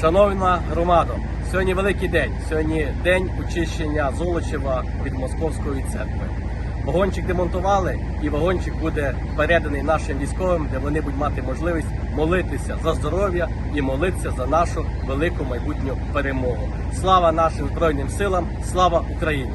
Шановна громада, сьогодні великий день. Сьогодні день очищення Золочева від московської церкви. Вагончик демонтували, і вагончик буде переданий нашим військовим, де вони будуть мати можливість молитися за здоров'я і молитися за нашу велику майбутню перемогу. Слава нашим збройним силам! Слава Україні!